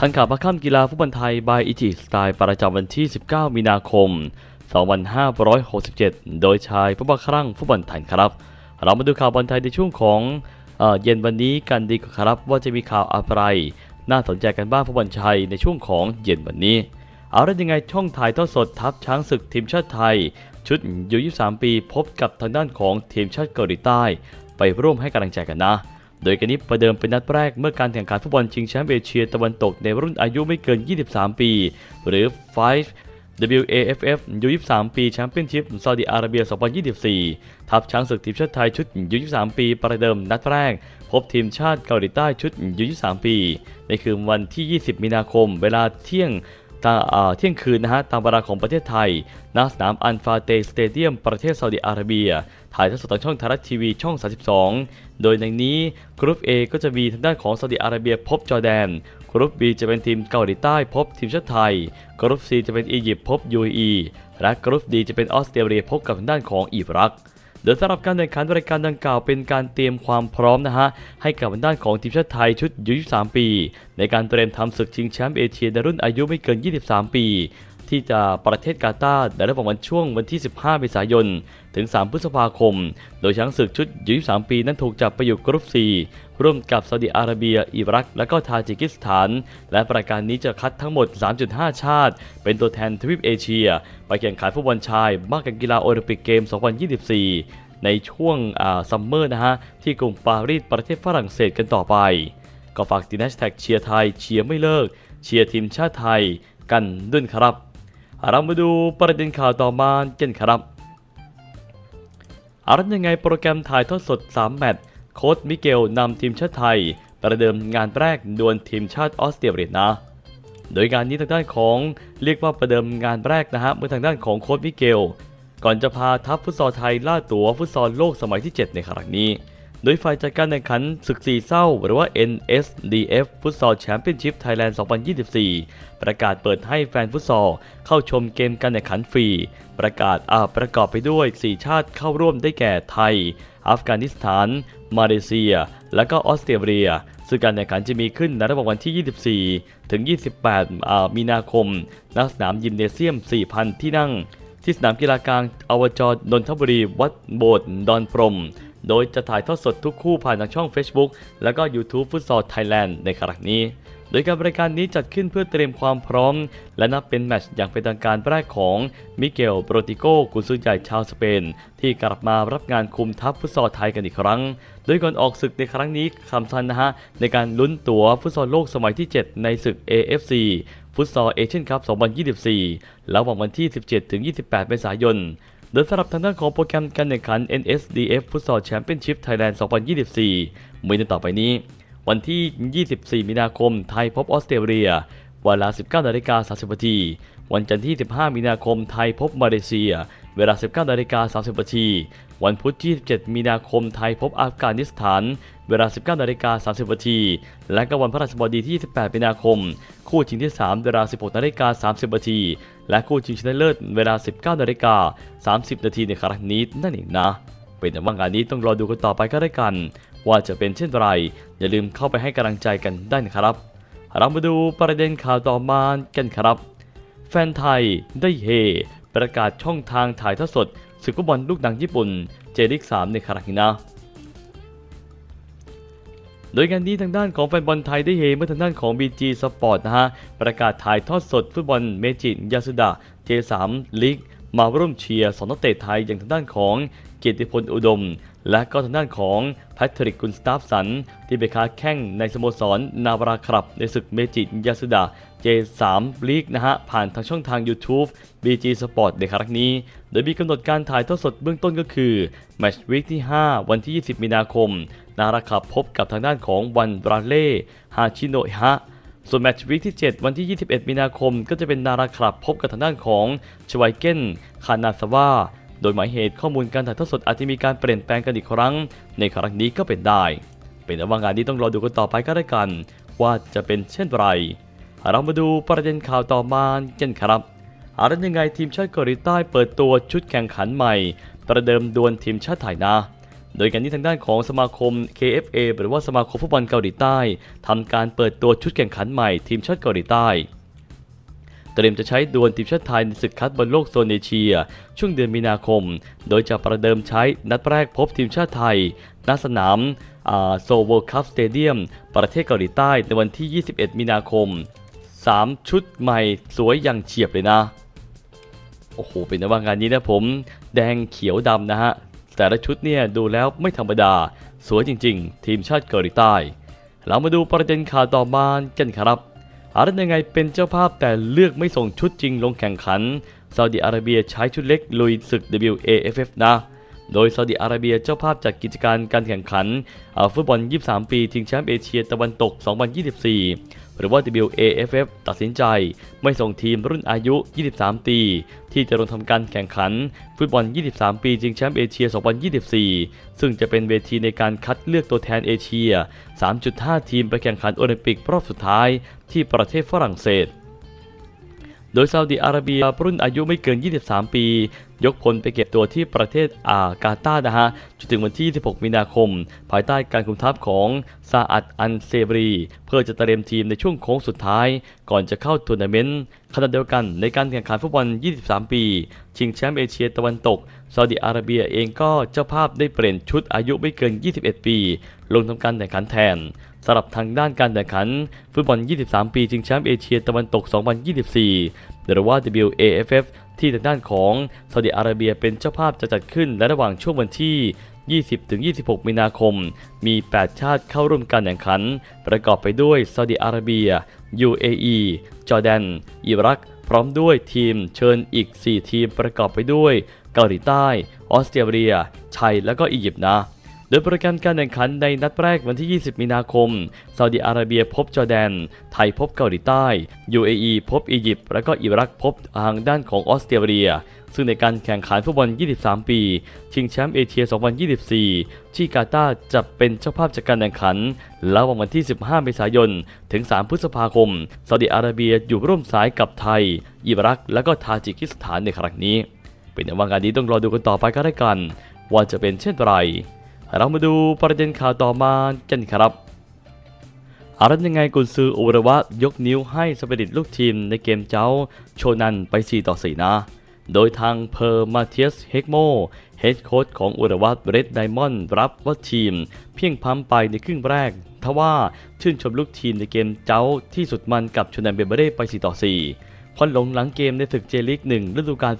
ทันข่าวประค่ำกีฬาฟุตบอลไทยบายอิจิสไตล์ประจำวันที่ 19 มีนาคม 2567 โดยชายผู้บังครั่งฟุตบอลไทยครับ เรามาดูข่าวบอลไทยในช่วงของเอเย็นวันนี้กันดีกว่าครับ ว่าจะมีข่าวอะไร น่าสนใจกันบ้างฟุตบอลชัยในช่วงของเย็นวันนี้ เอาละยังไงช่องถ่ายทอดสดทัพช้างศึกทีมชาติไทย ชุดยู23 ปีพบกับทางด้านของทีมชาติเกาหลีใต้ ไปร่วมให้กำลังใจกันนะ โดยกันนี้ประเดิมเป็นนัดแรกเมื่อการแข่งขันฟุตบอลชิงแชมป์เอเชียตะวันตกในรุ่นอายุไม่เกิน 23 ปี หรือ 5 WAFF U23 ปีแชมเปี้ยนชิพซาอุดิอาระเบีย 2024 ทัพช้างศึกทีมชาติไทยชุด U23 ปีประเดิมนัดแรก พบทีมชาติเกาหลีใต้ชุด U23 ปี ในคืนวันที่ 20 มีนาคม เวลาเที่ยง เที่ยงคืนนะฮะตามเวลาของประเทศไทยณสนามอันฟาเตสเตเดียมประเทศซาอุดิอาระเบีย ถ่ายทอดสดทางช่องไทยรัฐทีวีช่อง 32 โดยในนี้กรุ๊ป A ก็จะมีทางด้านของซาอุดิอาระเบียพบจอร์แดน กรุ๊ป B จะเป็นทีมเกาหลีใต้พบทีมชาติไทย กรุ๊ป C จะเป็นอียิปต์พบ UAE และกรุ๊ป D จะเป็นออสเตรเลียพบกับทางด้านของอิรัก โดยสำหรับการแข่งขันรายการดังกล่าวเป็นการเตรียมความพร้อมนะฮะให้กับด้านของทีมชาติไทยชุดอายุ23ปี ในการเตรียมทำศึกชิงแชมป์เอเชียในรุ่นอายุไม่เกิน 23 ปี ที่จะประเทศกาตาร์ในระหว่างวันช่วงวันที่ 15 เมษายน ถึง 3 พฤษภาคม โดยช้างศึกชุด 23 ปีนั้นถูกจับไปอยู่กรุ๊ป 4 ร่วมกับซาอุดิอาระเบีย อิรัก และก็ทาจิกิสถาน และปรายการนี้จะคัดทั้งหมด 3.5 ชาติ เป็นตัวแทนทวีปเอเชีย ไปแข่งขันฟุตบอลชายบ้ากันกีฬาโอลิมปิกเกม 2024 ในช่วงซัมเมอร์นะฮะที่กรุงปารีสประเทศฝรั่งเศสกันต่อไป ก็ฝากติดแฮชแท็กเชียร์ไทยเชียร์ไม่เลิกเชียร์ทีมชาติไทยกันด้วยครับ เรามาดูประเด็นข่าวต่อมากันครับอารันยังไงโปรแกรมถ่ายทอดสด 3 แมตช์โค้ชมิเกลนำทีมชาติไทย ประเดิมงานแรกดวลทีมชาติออสเตรเลียนะ โดยงานนี้ทางด้านของเรียกว่าประเดิมงานแรกนะฮะเมื่อทางด้านของโค้ชมิเกล ก่อนจะพาทัพฟุตซอลไทยล่าตั๋วฟุตซอลโลกสมัยที่ 7 ในครั้งนี้ โดยฝ่ายจัดการแข่งขันศึกสีเศร้า หรือว่า NSDF ฟุตซอลแชมเปี้ยนชิพไทยแลนด์ 2024 ประกาศเปิดให้แฟนฟุตซอลเข้าชมเกมการแข่งขันฟรี ประกาศอ่าประกอบไปด้วย 4 ชาติเข้าร่วมได้แก่ไทย อัฟกานิสถาน มาเลเซีย และก็ออสเตรเลียซึ่งการแข่งขันจะมีขึ้นในระหว่างวันที่ 24 ถึง 28 มีนาคม ณ สนามยิมเนเซียม 4,000 ที่นั่ง ที่สนามกีฬากลางอวจรนนทบุรี วัดโบสถ์ดอนพรม โดยจะถ่ายทอดสดทุกคู่ผ่านทางช่อง Facebook และก็ YouTube ฟุตซอลไทยแลนด์ในครั้งนี้ โดยการบริการนี้จัดขึ้นเพื่อเตรียมความพร้อม และนับเป็นแมตช์อย่างเป็นทางการแรกของมิเกลโปรติโกกุนซือใหญ่ชาวสเปน ที่กลับมารับงานคุมทัพฟุตซอลไทยกันอีกครั้ง โดยก่อนออกศึกในครั้งนี้คำสันนะฮะในการลุ้นตั๋วฟุตซอลโลกสมัยที่ 7 ในศึก AFC ฟุตซอลเอเชียนคัพ 2024ระหว่างวันที่ 17-28 เมษายน โดยสำหรับทางด้านของโปรแกรมการแข่งขัน NSDF Futsal Championship Thailand 2024 มีดังต่อไปนี้ วันที่ 24 มีนาคม ไทยพบออสเตรเลีย เวลา 19นาฬิกา30นาทีวันจันทร์ที่ 15 มีนาคม ไทยพบมาเลเซีย เวลา 19นาฬิกา30นาทีวันพุธที่27มีนาคม ไทยพบอัฟกานิสถาน เวลา 19นาฬิกา30นาทีและก็วันพฤหัสบดีที่ 28 มีนาคม คู่ชิงที่ 3 เวลา 16นาฬิกา30นาที และคู่ชิงชนะเลิศเวลา 19นาฬิกา30 นาทีในครั้งนี้นั่นเองนะ เป็นแต่ว่างานนี้ต้องรอดูกันต่อไปก็ได้กัน ว่าจะเป็นเช่นไร อย่าลืมเข้าไปให้กำลังใจกันได้นะครับ เรามาดูประเด็นข่าวต่อมากันครับ แฟนไทยได้เฮประกาศช่องทางถ่ายทอดสดศึกฟุตบอลลูกหนังญี่ปุ่น เจลิก3ในครั้งนี้นะ โดยงานนี้ทางด้านของแฟนบอลไทยได้เฮเมื่อทางด้านของ BG Sport นะฮะ ประกาศถ่ายทอดสดฟุตบอลเมจิยาสุดะ J3 ลีกมาร่วมเชียร์สองนักเตะไทยอย่างทางด้านของเกียรติพลอุดม และก็ทางด้านของแพทริกกุนสตาฟสัน ที่ไปค้าแข่งในสโมสรนาวราครับ ในศึกเมจิยาสุดะ J3 ลีกนะฮะ ผ่านทางช่องทาง YouTube BG Sport ในครั้งนี้ โดยมีกำหนดการถ่ายทอดสดเบื้องต้นก็คือ แมตช์วีคที่ 5 วันที่ 20 มีนาคม นาราขับพบกับทางด้านของวันบราเล่ฮาชิโนะฮะส่วนแมตช์วีคที่ 7 วันที่ 21 มีนาคม ก็จะเป็นนาราคลับพบกับทางด้านของชไวเกนคานาซาวาโดยหมายเหตุข้อมูลการถ่ายทอดสดอาจจะมีการเปลี่ยนแปลงกันอีกครั้ง ในครั้งนี้ก็เป็นได้ เป็นแต่ว่างานนี้ต้องรอดูกันต่อไปก็ได้กัน ว่าจะเป็นเช่นไร เรามาดูประเด็นข่าวต่อมากันครับอารันยังไงทีมชาติเกาหลีใต้เปิดตัวชุดแข่งขันใหม่ ประเดิมดวลทีมชาติไทยนะ โดยการที่ทางด้านของสมาคม KFA หรือว่าสมาคมฟุตบอลเกาหลีใต้ทำการเปิดตัวชุดแข่งขันใหม่ทีมชาติเกาหลีใต้เตรียมจะใช้ดวลทีมชาติไทยในศึกคัดบอลโลกโซนเอเชีย ช่วงเดือนมีนาคม โดยจะประเดิมใช้นัดแรกพบทีมชาติไทย ณ สนามโซโวคัพสเตเดียม ประเทศเกาหลีใต้ในวันที่ 21 มีนาคม 3 ชุดใหม่สวยอย่างเฉียบเลยนะ โอ้โห เป็นนว่างานนี้นะผม แดงเขียวดำนะฮะ แต่ละชุดเนี่ยดูแล้วไม่ธรรมดา สวยจริง ๆ ทีมชาติเกาหลีใต้ เรามาดูประเด็นข่าวต่อมากันครับอารันยังไงเป็นเจ้าภาพแต่เลือกไม่ส่งชุดจริงลงแข่งขันซาอุดิอาระเบียใช้ชุดเล็กลุยศึก WAFF นะ โดยซาอุดิอาระเบียเจ้าภาพจัดกิจการการแข่งขันฟุตบอล 23 ปีชิงแชมป์เอเชียตะวันตก 2024 หรือว่า WAFF ตัดสินใจ ไม่ส่งทีมรุ่นอายุ 23 ปี ที่จะลงทำการแข่งขัน ฟุตบอล 23 ปีชิงแชมป์เอเชีย 2024 ซึ่งจะเป็นเวทีในการคัดเลือกตัวแทนเอเชีย 3.5 ทีมไปแข่งขันโอลิมปิกรอบสุดท้ายที่ประเทศฝรั่งเศสโดยซาอุดิอาระเบียรุ่นอายุไม่เกิน 23 ปี ยกพลไปเก็บตัวที่ประเทศอากาตานะฮะจนถึงวันที่26มีนาคม ภายใต้การคุมทัพของซาอัดอันเซบรี เพื่อจะเตรียมทีมในช่วงโค้งสุดท้าย ก่อนจะเข้าทัวร์นาเมนต์ขณะเดียวกันในการแข่งขันฟุตบอล 23 ปี ชิงแชมป์เอเชียตะวันตกซาอุดิอาระเบียเองก็เจ้าภาพได้เปลี่ยนชุดอายุไม่เกิน 21 ปี ลงทำการแข่งขันแทนสำหรับทางด้านการแข่งขัน ฟุตบอล 23 ปีชิงแชมป์เอเชียตะวันตก 2024 หรือว่า WAFF ที่ทางด้านของซาอุดิอาระเบียเป็นเจ้าภาพจะจัดขึ้น และระหว่างช่วงวันที่ 20-26 มีนาคม มี 8 ชาติเข้าร่วมการแข่งขัน ประกอบไปด้วยซาอุดิอาระเบีย UAE จอร์แดน อิรัก พร้อมด้วยทีมเชิญอีก 4 ทีมประกอบไปด้วย เกาหลีใต้ ออสเตรเลีย ไทย และก็อียิปต์นะ โดยโปรแกรมการแข่งขันในนัดแรกวันที่ 20 มีนาคม ซาอุดิอาระเบียพบจอร์แดน ไทยพบเกาหลีใต้ UAE พบอียิปต์ และก็อิรักพบทางด้านของออสเตรเลีย ซึ่งในการแข่งขันฟุตบอล 23 ปี ชิงแชมป์เอเชีย 2024 ที่กาตาร์จะเป็นเจ้าภาพจัดการแข่งขัน ระหว่างวันที่ 15 เมษายน ถึง 3 พฤษภาคม ซาอุดิอาระเบียอยู่ร่วมสายกับไทย อิรัก และก็ทาจิกิสถานในครั้งนี้ เป็นว่างานนี้ต้องรอดูกันต่อไปก็ได้กัน ว่าจะเป็นเช่นไร เรามาดูประเด็นข่าวต่อมากันครับอารันยังไงกุนซืออุระวะยกนิ้วให้สเปริตลูกทีมในเกมเจ้าโชนันไป 4 ต่อ 4 นะ โดยทางเพอร์มาเทียสเฮกโมเฮดโค้ชของอุระวะเรดไดมอนด์รับว่าทีม เพียงพัมไปในครึ่งแรก ทว่าชื่นชมลูกทีมในเกมเจ้าที่สุดมันกับโชนันเบเบเร่ไป 4 ต่อ 4 ควันหลงหลังเกมในศึกเจลิก1ฤดูกาล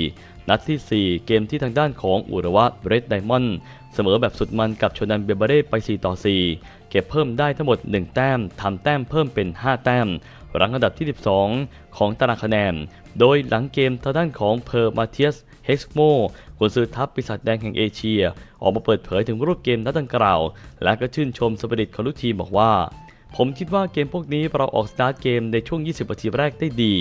2024 นัดที่ 4 เกมที่ทางด้านของอุระวะเรดไดมอนด์เสมอแบบสุดมันกับชนันเบเบเร่ไป 4 ต่อ 4 เก็บเพิ่มได้ทั้งหมด 1 แต้มทำแต้มเพิ่มเป็น 5 แต้ม รั้งอันดับที่ 12 ของตารางคะแนน โดยหลังเกมทางด้านของเพอร์มาเทียสเฮกโมกุนซือทัพปีศาจแดงแห่งเอเชีย ออกมาเปิดเผยถึงรูปเกมนัดดังกล่าว และก็ชื่นชมสปิริตของลูกทีมบอกว่า ผมคิดว่าเกมพวกนี้เราออกสตาร์ทเกมในช่วง 20นาทีแรกได้ดี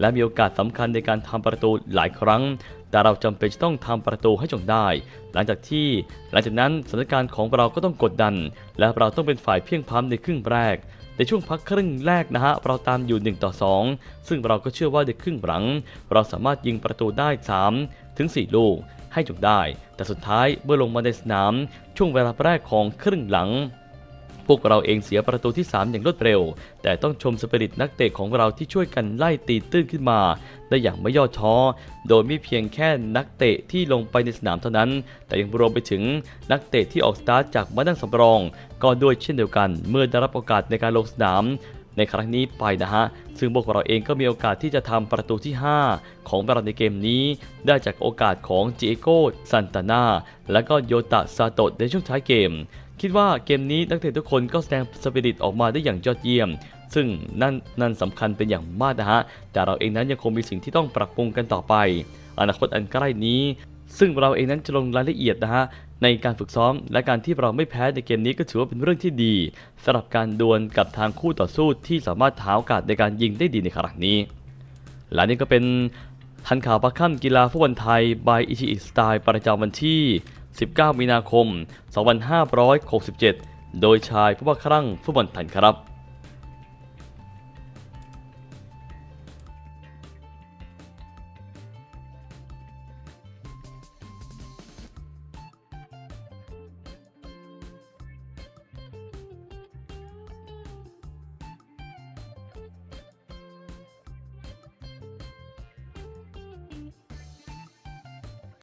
และมีโอกาสสำคัญในการทำประตูหลายครั้ง แต่เราจำเป็นจะต้องทำประตูให้จงได้ หลังจากที่ หลังจากนั้นสถานการณ์ของเราก็ต้องกดดัน และเราต้องเป็นฝ่ายเพียงพร้ำในครึ่งแรกในช่วงพักครึ่งแรกนะฮะ เราตามอยู่ 1 ต่อ 2 ซึ่งเราก็เชื่อว่าในครึ่งหลัง เราสามารถยิงประตูได้ 3 ถึง 4 ลูกให้จงได้ แต่สุดท้ายเมื่อลงมาในสนาม ช่วงเวลาแรกของครึ่งหลัง วกเราเองเสียประตูที่ 3 อย่างรวดเร็ว แต่ต้องชมสปิริตนักเตะของเราที่ช่วยกันไล่ตีตื้นขึ้นมา ได้อย่างไม่ย่อท้อ โดยไม่เพียงแค่นักเตะที่ลงไปในสนามเท่านั้น แต่ยังรวมไปถึงนักเตะที่ออกสตาร์ทจากมานั่งสำรอง ก็ด้วยเช่นเดียวกัน เมื่อได้รับโอกาสในการลงสนามในครั้งนี้ไปนะฮะ ซึ่งพวกเราเองก็มีโอกาสที่จะทำประตูที่ 5 ของเราในเกมนี้ ได้จากโอกาสของจิเอโกซันตานาและก็โยตะซาโตะในช่วงท้ายเกม คิดว่าเกมนี้นักเตะทุกคนก็แสดงสปิริตออกมาได้อย่างยอดเยี่ยม ซึ่งนั่นนั่นสำคัญเป็นอย่างมากนะฮะ แต่เราเองนั้นยังคงมีสิ่งที่ต้องปรับปรุงกันต่อไป อนาคตอันใกล้นี้ ซึ่งเราเองนั้นจะลงรายละเอียดนะฮะในการฝึกซ้อมและการที่เราไม่แพ้ในเกมนี้ก็ถือว่าเป็นเรื่องที่ดีสำหรับการดวลกับทางคู่ต่อสู้ที่สามารถท้าโอกาสในการยิงได้ดีในครั้งนี้ และนี่ก็เป็นทันข่าวปักค่ำกีฬาฟุตบอลไทย by อิชิอิสไตล์ประจำวันที่ 19 มีนาคม 2567 โดยชายผู้ว่าครั่งฟุตบอลไทยครับ